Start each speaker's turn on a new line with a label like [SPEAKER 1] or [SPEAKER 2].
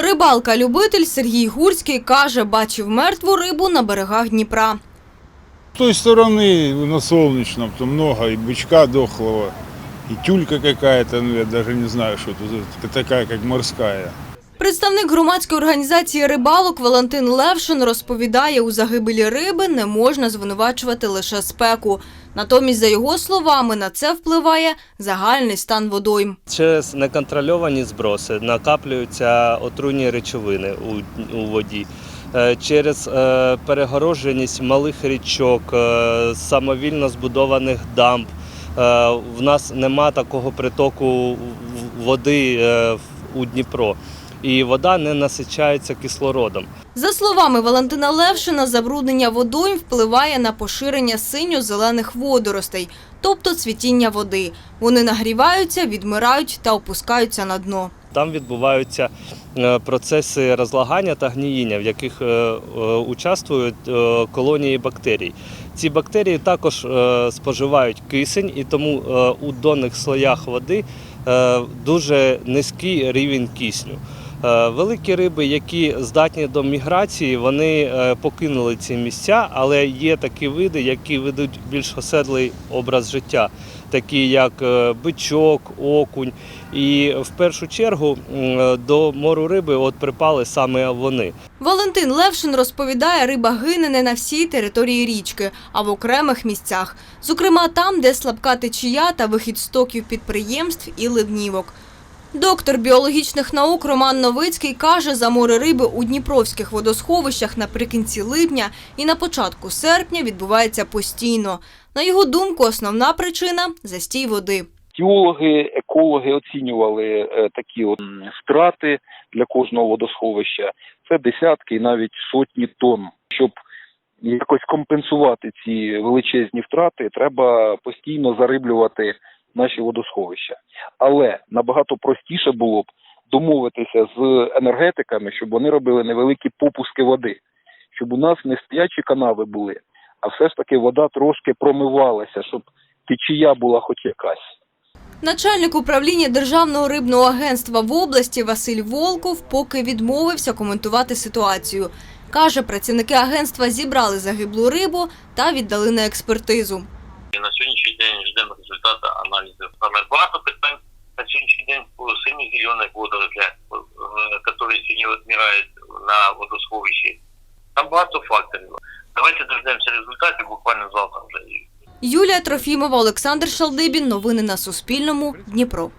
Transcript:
[SPEAKER 1] Рибалка-любитель Сергій Гурський каже, бачив мертву рибу на берегах Дніпра.
[SPEAKER 2] С той стороны на солнечном там много и бычка дохлого, и тюлька какая-то, ну я даже не знаю, что это, такая как морская.
[SPEAKER 1] Представник громадської організації рибалок Валентин Левшин розповідає, у загибелі риби не можна звинувачувати лише спеку. Натомість, за його словами, на це впливає загальний стан водойм.
[SPEAKER 3] Через неконтрольовані зброси накаплюються отруйні речовини у, у воді. Е, Через е, перегородженість малих річок, е, самовільно збудованих дамб. В нас нема такого притоку води у Дніпро. І вода не насичається кислородом.
[SPEAKER 1] За словами Валентина Левшина, забруднення водойм впливає на поширення синьо-зелених водоростей, тобто цвітіння води. Вони нагріваються, відмирають та опускаються на дно.
[SPEAKER 3] Там відбуваються е, процеси розлагання та гніїння, в яких е, е, участвують колонії бактерій. Ці бактерії також споживають кисень, і тому у донних слоях води дуже низький рівень кисню. Е, Великі риби, які здатні до міграції, вони е, покинули ці місця, але є такі види, які ведуть більш оседлий образ життя, такі як е, бичок, окунь. І в першу чергу до мору риби от припали саме вони.
[SPEAKER 1] Валентин Левшин розповідає, риба гине не на всій території річки, а в окремих місцях. Зокрема, там, де слабка течія та вихід стоків підприємств і ливнівок. Доктор біологічних наук Роман Новицький каже, за море риби у дніпровських водосховищах наприкінці липня і на початку серпня відбувається постійно. На його думку, основна причина – застій води.
[SPEAKER 4] Теологи, екологи оцінювали е, такі втрати для кожного водосховища. Це десятки і навіть сотні тонн. Щоб якось компенсувати ці величезні втрати, треба постійно зариблювати наші водосховища. Але набагато простіше було б домовитися з енергетиками, щоб вони робили невеликі попуски води, щоб у нас не стоячі канави були, а все ж таки вода трошки промивалася, щоб течія була хоч якась.
[SPEAKER 1] Начальник управління Державного рибного агентства в області Василь Волков поки відмовився коментувати ситуацію. Каже, працівники агентства зібрали загиблу рибу та віддали на експертизу.
[SPEAKER 5] І на сьогоднішній день ждемо результата аналізів. Там багато питань на сьогоднішній день по синьо-зелених водорослях, е, які сьогодні відмирають на водосховищі. Там багато факторів. Давайте дождемося результатів буквально завтра вже.
[SPEAKER 1] Юлія Трофімова, Олександр Шалдибін. Новини на Суспільному. Дніпро.